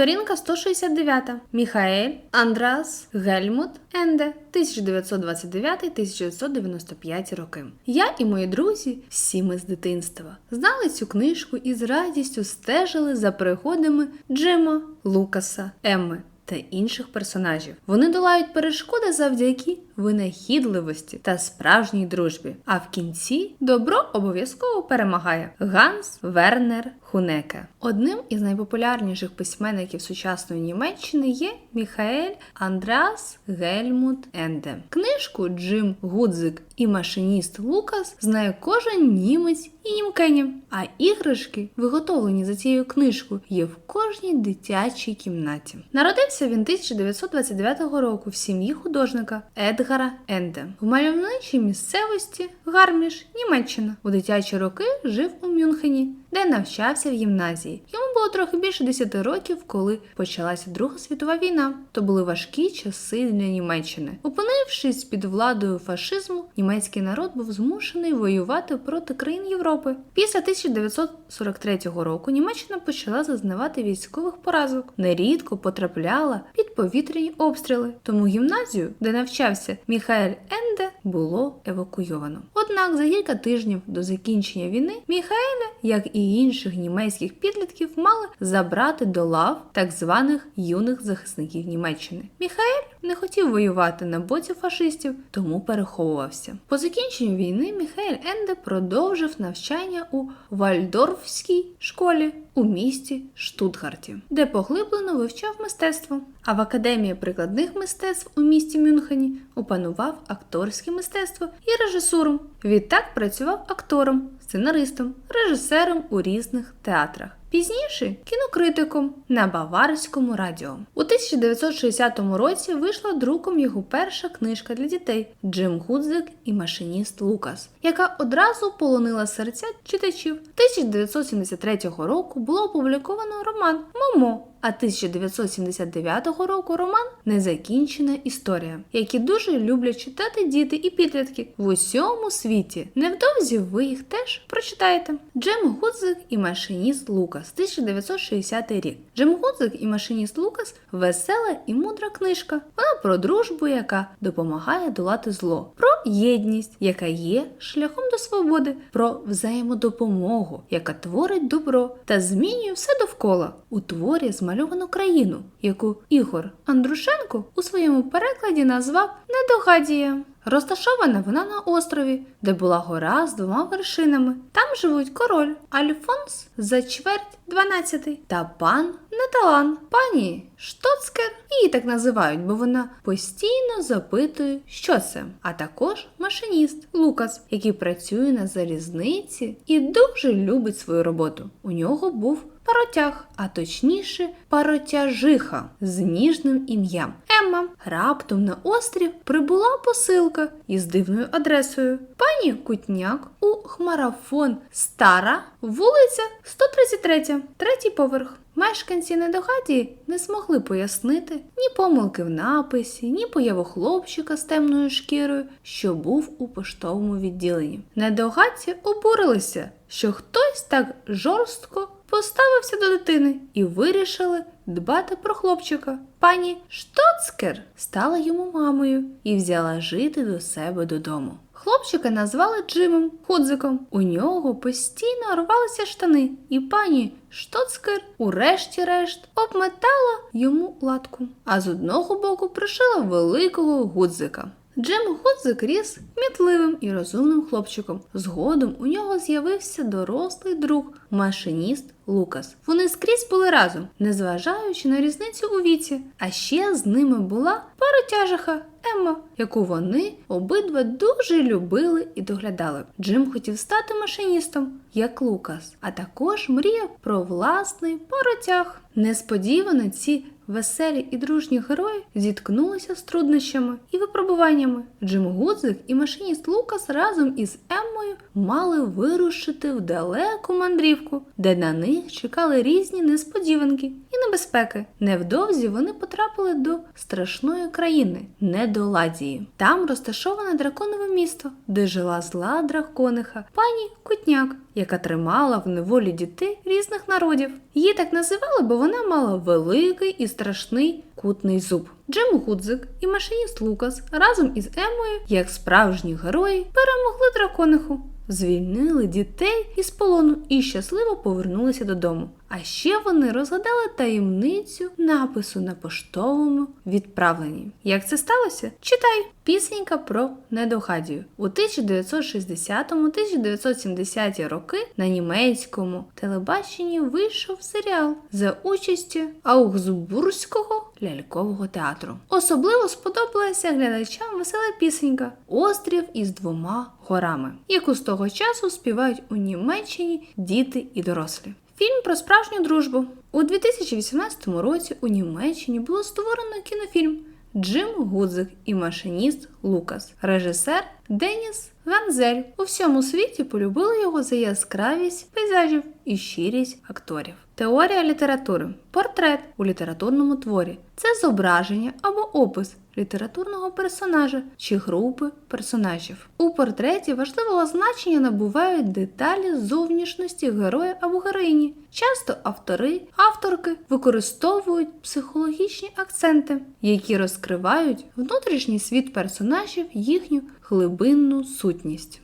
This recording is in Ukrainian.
Сторінка 169. Міхаель Андрас Гельмут Енде 1929-1995 роки. Я і мої друзі, всі ми з дитинства, знали цю книжку і з радістю стежили за приходами Джима, Лукаса, Емми та інших персонажів. Вони долають перешкоди завдяки винахідливості та справжній дружбі. А в кінці добро обов'язково перемагає Ганс Вернер Хунеке. Одним із найпопулярніших письменників сучасної Німеччини є Міхаель Андреас Гельмут Енде. Книжку Джим Гудзик і машиніст Лукас знає кожен німець і німкені. А іграшки, виготовлені за цією книжкою, є в кожній дитячій кімнаті. Народився він 1929 року в сім'ї художника Едгара Енде в мальовничій місцевості Гарміш, Німеччина. У дитячі роки жив у Мюнхені, де навчався в гімназії. Йому було трохи більше 10 років, коли почалася Друга світова війна. То були важкі часи для Німеччини. Опинившись під владою фашизму, німецький народ був змушений воювати проти країн Європи. Після 1943 року Німеччина почала зазнавати військових поразок, нерідко потрапляла під повітряні обстріли. Тому гімназію, де навчався Міхаель Енде, було евакуйовано. Однак за кілька тижнів до закінчення війни Міхаеля, як і інших німецьких підлітків, мали забрати до лав так званих юних захисників Німеччини. Міхаель не хотів воювати на боці фашистів, тому переховувався. По закінченню війни Міхаель Енде продовжив навчання у Вальдорфській школі у місті Штутгарті, де поглиблено вивчав мистецтво. А в академії прикладних мистецтв у місті Мюнхені опанував акторське мистецтво і режисуру. Відтак працював актором, сценаристом, режисером у різних театрах. Пізніше кінокритиком на Баварському радіо. У 1960 році вийшла друком його перша книжка для дітей Джим Гудзик і машиніст Лукас, яка одразу полонила серця читачів. 1973 року було опубліковано роман Момо. А 1979 року роман Незакінчена історія, які дуже люблять читати діти і підлітки в усьому світі. Невдовзі ви їх теж прочитаєте. Джем Гудзик і машиніст Лукас, 1960 рік. Джем Гудзик і машиніст Лукас весела і мудра книжка. Вона про дружбу, яка допомагає долати зло, про єдність, яка є шляхом свободи, про взаємодопомогу, яка творить добро та змінює все довкола. У творі змальовану країну, яку Ігор Андрушенко у своєму перекладі назвав Недогадія. Розташована вона на острові, де була гора з двома вершинами. Там живуть король Альфонс за чверть 12 та пан Неталан, пані Штоцкер. Її так називають, бо вона постійно запитує, що це. А також машиніст Лукас, який працює на залізниці і дуже любить свою роботу. У нього був паротяг, а точніше паротяжиха з ніжним ім'ям. Емма раптом на острів прибула посилка із дивною адресою. Пані Кутняк у хмарафон Стара, вулиця 133, третій поверх. Мешканці недогадії не змогли пояснити ні помилки в написі, ні появу хлопчика з темною шкірою, що був у поштовому відділенні. Недогадці обурилися, що хтось так жорстко поставився до дитини і вирішили дбати про хлопчика. Пані Штоцкер стала йому мамою і взяла жити до себе додому. Хлопчика назвали Джимом Худзиком. У нього постійно рвалися штани, і пані Штоцкер, урешті-решт, обметала йому латку, а з одного боку пришила великого гудзика. Джим Гудзик ріс мітливим і розумним хлопчиком. Згодом у нього з'явився дорослий друг, машиніст Лукас. Вони скрізь були разом, незважаючи на різницю у віці. А ще з ними була паротяжиха Емма, яку вони обидва дуже любили і доглядали. Джим хотів стати машиністом, як Лукас, а також мріяв про власний паротяг. Несподівано ці веселі і дружні герої зіткнулися з труднощами і випробуваннями. Джим Гудзик і машиніст Лукас разом із Еммою мали вирушити в далеку мандрівку, де на них чекали різні несподіванки і небезпеки. Невдовзі вони потрапили до страшної країни Недоладії. Там розташоване драконове місто, де жила зла дракониха пані Кутняк, яка тримала в неволі дітей різних народів. Її так називали, бо вона мала великий і страшний кутний зуб. Джим Гудзик і машиніст Лукас разом із Емою, як справжні герої, перемогли дракониху. Звільнили дітей із полону і щасливо повернулися додому. А ще вони розгадали таємницю напису на поштовому відправленні. Як це сталося? Читай пісенька про недохадію. У 1960-1970 роки на німецькому телебаченні вийшов серіал за участю Аугсбурзького лялькового театру. Особливо сподобалася глядачам весела пісенька Острів із двома горами, яку з того часу співають у Німеччині діти і дорослі. Фільм про справжню дружбу. У 2018 році у Німеччині було створено кінофільм Джим Гудзик і машиніст Лукас, режисер Деніс Ганзель. У всьому світі полюбили його за яскравість пейзажів і щирість акторів. Теорія літератури. Портрет у літературному творі це зображення або опис літературного персонажа чи групи персонажів. У портреті важливого значення набувають деталі зовнішності героя або героїні. Часто автори, авторки використовують психологічні акценти, які розкривають внутрішній світ персонажів, їхню глибинну сутність.